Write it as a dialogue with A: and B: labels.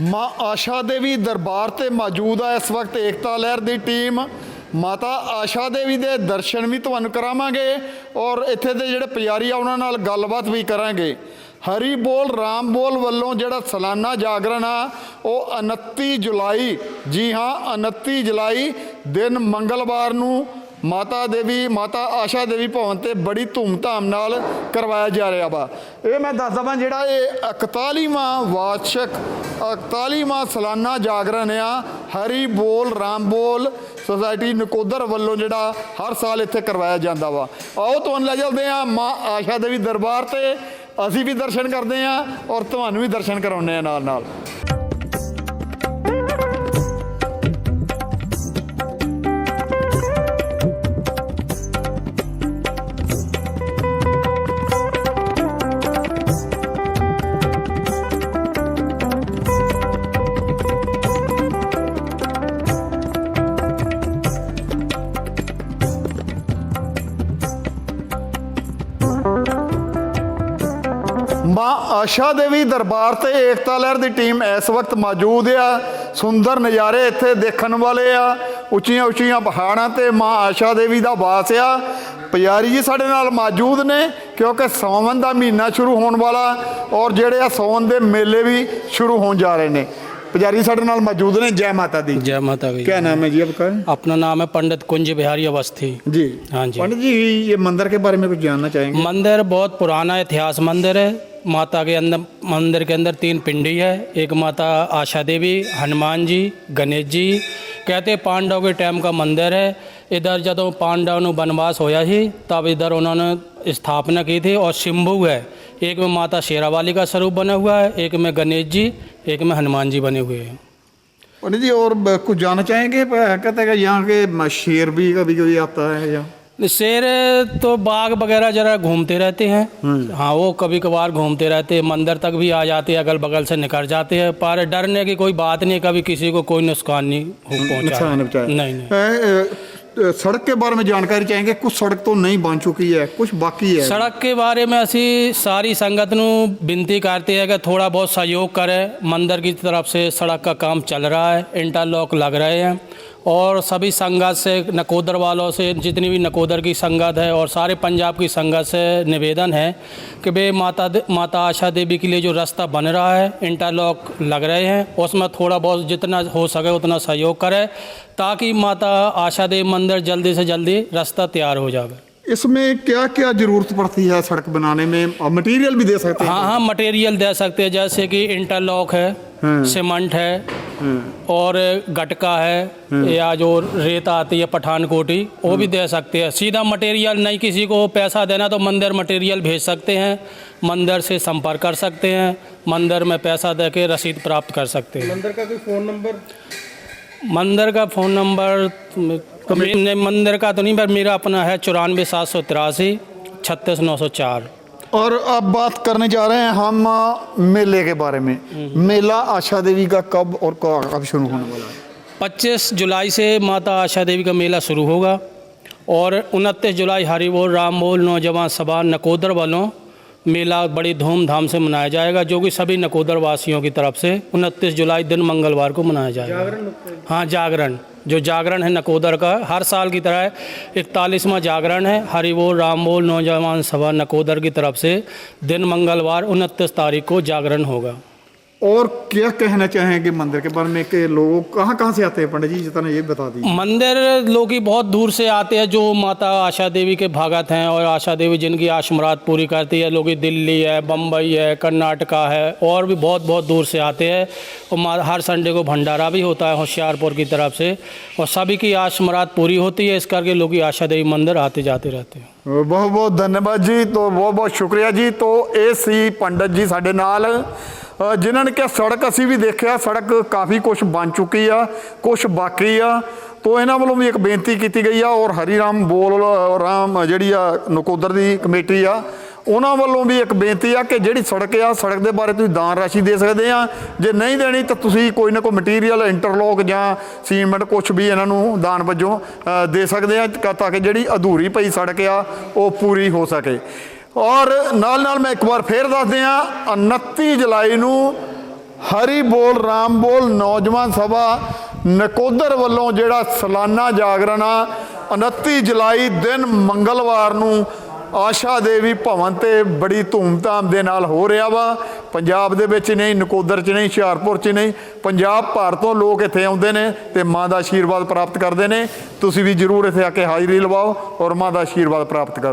A: ਮਾਂ ਆਸ਼ਾ ਦੇਵੀ ਦਰਬਾਰ ਤੇ ਮੌਜੂਦ ਆ ਇਸ ਵਕਤ ਏਕਤਾ ਲਹਿਰ ਦੀ ਟੀਮ। ਮਾਤਾ ਆਸ਼ਾ ਦੇਵੀ ਦੇ ਦਰਸ਼ਨ ਵੀ ਤੁਹਾਨੂੰ ਕਰਾਵਾਂਗੇ ਔਰ ਇੱਥੇ ਦੇ ਜਿਹੜੇ ਪੁਜਾਰੀ ਆ, ਉਹਨਾਂ ਨਾਲ ਗੱਲਬਾਤ ਵੀ ਕਰਾਂਗੇ। ਹਰੀ ਬੋਲ, ਰਾਮ ਬੋਲ ਵੱਲੋਂ ਜਿਹੜਾ ਸਾਲਾਨਾ ਜਾਗਰਣ ਆ, ਉਹ 29 ਜੁਲਾਈ, ਜੀ ਹਾਂ 29 ਜੁਲਾਈ ਦਿਨ ਮੰਗਲਵਾਰ ਨੂੰ ਮਾਤਾ ਦੇਵੀ, ਮਾਤਾ ਆਸ਼ਾ ਦੇਵੀ ਭਵਨ ਤੇ ਬੜੀ ਧੂਮਧਾਮ ਨਾਲ ਕਰਵਾਇਆ ਜਾ ਰਿਹਾ ਵਾ। ਇਹ ਮੈਂ ਦੱਸ ਦਵਾਂ ਜਿਹੜਾ ਇਹ 41ਵਾਂ ਵਾਰਸ਼ਿਕ 41ਵਾਂ ਸਾਲਾਨਾ ਜਾਗਰਣ ਆ। ਹਰੀ ਬੋਲ, ਰਾਮ ਬੋਲ ਸੁਸਾਇਟੀ ਨਕੋਦਰ ਵੱਲੋਂ ਜਿਹੜਾ ਹਰ ਸਾਲ ਇੱਥੇ ਕਰਵਾਇਆ ਜਾਂਦਾ ਵਾ। ਆਓ ਤੁਹਾਨੂੰ ਲੈ ਚੱਲਦੇ ਆ ਮਾਂ ਆਸ਼ਾ ਦੇਵੀ ਦਰਬਾਰ ਤੇ। ਅਸੀਂ ਵੀ ਦਰਸ਼ਨ ਕਰਦੇ ਆ ਔਰ ਤੁਹਾਨੂੰ ਵੀ ਦਰਸ਼ਨ ਕਰਾਉਂਦੇ ਆ ਨਾਲ ਨਾਲ ਮਾਂ ਆਸ਼ਾ ਦੇਵੀ ਦਰਬਾਰ ਤੇ ਏਕਤਾ ਲਹਿਰ ਦੀ ਟੀਮ ਇਸ ਵਕਤ ਮੌਜੂਦ ਆ ਸੁੰਦਰ ਨਜ਼ਾਰੇ ਇੱਥੇ ਦੇਖਣ ਵਾਲੇ ਆ ਉੱਚੀਆਂ ਉੱਚੀਆਂ ਪਹਾੜਾਂ ਤੇ ਮਾਂ ਆਸ਼ਾ ਦੇਵੀ ਦਾ ਵਾਸ ਆ ਪੁਜਾਰੀ ਜੀ ਸਾਡੇ ਨਾਲ ਮੌਜੂਦ ਨੇ ਕਿਉਂਕਿ ਸਾਵਣ ਦਾ ਮਹੀਨਾ ਸ਼ੁਰੂ ਹੋਣ ਵਾਲਾ ਔਰ ਜਿਹੜੇ ਆ ਸਾਵਣ ਦੇ ਮੇਲੇ ਵੀ ਸ਼ੁਰੂ ਹੋਣ ਜਾ ਰਹੇ ਨੇ ਪੁਜਾਰੀ ਸਾਡੇ ਨਾਲ ਮੌਜੂਦ ਨੇ ਜੈ ਮਾਤਾ ਦੀ
B: जय माता की
A: क्या नाम है जी आपका
B: अपना नाम है पंडित कुंज बिहारी अवस्थी
A: जी
B: हाँ जी
A: पंडित जी ये मंदिर के बारे में कुछ जानना चाहेंगे
B: मंदिर बहुत पुराना इतिहास मंदिर है माता के अंदर मंदिर के अंदर तीन पिंडी है एक माता आशा देवी हनुमान जी गणेश जी कहते पांडव के टाइम का मंदिर है इधर ਜਦੋਂ पांडव ਨੂੰ वनवास होया ਸੀ तब इधर उन्होंने स्थापना की थी और शंभू है एक में माता शेरावाली का स्वरूप बना हुआ है एक में गणेश जी एक में हनुमान जी बने हुए हैं
A: पंडित जी और ब- कुछ जानना चाहेंगे प- कहते हैं कि यहाँ के म- शेर भी कभी कभी आता है यहाँ
B: शेर तो बाघ वगैरह जरा घूमते रहते हैं हाँ वो कभी कभार घूमते रहते हैं मंदिर तक भी आ जाते हैं अगल बगल से निकल जाते हैं पर डरने की कोई बात नहीं कभी किसी को कोई नुकसान नहीं हो पहुंचा
A: नुकसान बचाया
B: नहीं नहीं
A: अ, अ, सड़क के बारे में जानकारी चाहेंगे कुछ सड़क तो नहीं बन चुकी है कुछ बाकी है
B: ਸੜਕ ਕੇ ਬਾਰੇ में ਅਸੀਂ ਸਾਰੀ ਸੰਗਤ ਨੂੰ ਬੇਨਤੀ करते हैं कि थोड़ा बहुत सहयोग करें मंदिर की तरफ से सड़क का काम चल रहा है इंटरलॉक लग रहे हैं और सभी संगत से, नकोदर वालों से, जितनी भी नकोदर की संगत है और सारे पंजाब की संगत से निवेदन है कि वे माता माता आशा देवी के लिए जो रास्ता बन रहा है इंटरलॉक लग रहे हैं, उसमें थोड़ा बहुत जितना हो सके उतना सहयोग करें, ताकि माता आशा देवी मंदिर जल्दी से जल्दी रास्ता तैयार हो जाए
A: इसमें क्या क्या ज़रूरत पड़ती है सड़क बनाने में? और मटेरियल भी दे सकते हैं।
B: हाँ हाँ मटेरियल दे सकते हैं जैसे कि इंटरलॉक है सीमेंट है और गटका है या जो रेत आती है पठानकोटी वो भी दे सकते हैं। सीधा मटेरियल नहीं किसी को पैसा देना तो मंदिर मटेरियल भेज सकते हैं मंदिर से संपर्क कर सकते हैं मंदिर में पैसा दे के रसीद प्राप्त कर सकते हैं।
A: मंदिर का कोई फ़ोन नंबर
B: मंदिर का फ़ोन नंबर नहीं, मंदिर का तो नहीं पर मेरा अपना है चौरानवे सात सौ तिरासी छत्तीस नौ सौ चार।
A: और अब बात करने जा रहे हैं हम मेले के बारे में। मेला आशा देवी का कब और कब शुरू होने वाला है?
B: 25 जुलाई से माता आशा देवी का मेला शुरू होगा और उनतीस जुलाई हरि बोल राम बोल नौजवान सभा नकोदर वालों मेला बड़ी धूमधाम से मनाया जाएगा जो कि सभी नकोदर वासियों की तरफ़ से उनतीस जुलाई दिन मंगलवार को मनाया जाएगा। हाँ जागरण। जो जागरण है नकोदर का, हर साल की तरह इकतालीसवां जागरण है। हरि बोल, राम बोल, नौजवान सभा नकोदर की तरफ़ से दिन मंगलवार उनतीस तारीख को जागरण होगा।
A: और क्या कहना चाहेंगे मंदिर के बारे में कि लोग कहाँ कहाँ से आते हैं पंडित जी जितना ये बता दीजिए
B: मंदिर लोग ही बहुत दूर से आते हैं जो माता आशा देवी के भगत हैं और आशा देवी जिनकी आश मुराद पूरी करती है लोग ही दिल्ली है बम्बई है कर्नाटका है और भी बहुत बहुत दूर से आते हैं और मा- हर संडे को भंडारा भी होता है होशियारपुर की तरफ से और सभी की आश मुराद पूरी होती है इस करके लोग ही आशा देवी मंदिर आते जाते रहते हैं
A: ਬਹੁਤ ਬਹੁਤ ਧੰਨਵਾਦ ਜੀ ਤੋਂ ਬਹੁਤ ਬਹੁਤ ਸ਼ੁਕਰੀਆ ਜੀ ਤੋਂ ਇਹ ਸੀ ਪੰਡਤ ਜੀ ਸਾਡੇ ਨਾਲ ਅ, ਜਿਨ੍ਹਾਂ ਨੇ ਕਿ ਸੜਕ ਅਸੀਂ ਵੀ ਦੇਖਿਆ, ਸੜਕ ਕਾਫੀ ਕੁਝ ਬਣ ਚੁੱਕੀ ਆ ਕੁਝ ਬਾਕੀ ਆ। ਤੋਂ ਇਹਨਾਂ ਵੱਲੋਂ ਵੀ ਇੱਕ ਬੇਨਤੀ ਕੀਤੀ ਗਈ ਆ, ਔਰ ਹਰੀ ਰਾਮ ਬੋਲ ਰਾਮ ਜਿਹੜੀ ਆ, ਨਕੋਦਰ ਦੀ ਕਮੇਟੀ ਆ, ਉਹਨਾਂ ਵੱਲੋਂ ਵੀ ਇੱਕ ਬੇਨਤੀ ਆ ਕਿ ਜਿਹੜੀ ਸੜਕ ਆ, ਸੜਕ ਦੇ ਬਾਰੇ ਤੁਸੀਂ ਦਾਨ ਰਾਸ਼ੀ ਦੇ ਸਕਦੇ ਆ। ਜੇ ਨਹੀਂ ਦੇਣੀ ਤਾਂ ਤੁਸੀਂ ਕੋਈ ਨਾ ਕੋਈ ਮਟੀਰੀਅਲ ਇੰਟਰਲੋਕ ਜਾਂ ਸੀਮੈਂਟ ਕੁਝ ਵੀ ਇਹਨਾਂ ਨੂੰ ਦਾਨ ਵਜੋਂ ਦੇ ਸਕਦੇ ਆ ਕ- ਤਾਂ ਕਿ ਜਿਹੜੀ ਅਧੂਰੀ ਪਈ ਸੜਕ ਆ, ਉਹ ਪੂਰੀ ਹੋ ਸਕੇ। ਔਰ ਨਾਲ ਨਾਲ ਮੈਂ ਇੱਕ ਵਾਰ ਫੇਰ ਦੱਸ ਦਿਆਂ 29 ਜੁਲਾਈ ਨੂੰ ਹਰੀ ਬੋਲ, ਰਾਮ ਬੋਲ ਨੌਜਵਾਨ ਸਭਾ ਨਕੋਦਰ ਵੱਲੋਂ ਜਿਹੜਾ ਸਾਲਾਨਾ ਜਾਗਰਣ ਆ 29 ਜੁਲਾਈ ਦਿਨ ਮੰਗਲਵਾਰ ਨੂੰ ਆਸ਼ਾ ਦੇਵੀ ਭਵਨ ਤੇ ਬੜੀ ਧੂਮਧਾਮ ਦੇ ਨਾਲ ਹੋ ਰਿਹਾ ਵਾ। ਪੰਜਾਬ ਦੇ ਵਿੱਚ ਨਹੀਂ, ਨਕੋਦਰ 'ਚ ਨਹੀਂ, ਹੁਸ਼ਿਆਰਪੁਰ 'ਚ ਨਹੀਂ, ਪੰਜਾਬ ਭਰ ਤੋਂ ਲੋਕ ਇੱਥੇ ਆਉਂਦੇ ਨੇ ਤੇ ਮਾਂ ਦਾ ਆਸ਼ੀਰਵਾਦ ਪ੍ਰਾਪਤ ਕਰਦੇ ਨੇ। ਤੁਸੀਂ ਵੀ ਜਰੂਰ ਇੱਥੇ ਆ ਕੇ ਹਾਜ਼ਰੀ ਲਵਾਓ ਔਰ ਮਾਂ ਦਾ ਆਸ਼ੀਰਵਾਦ ਪ੍ਰਾਪਤ ਕਰੋ।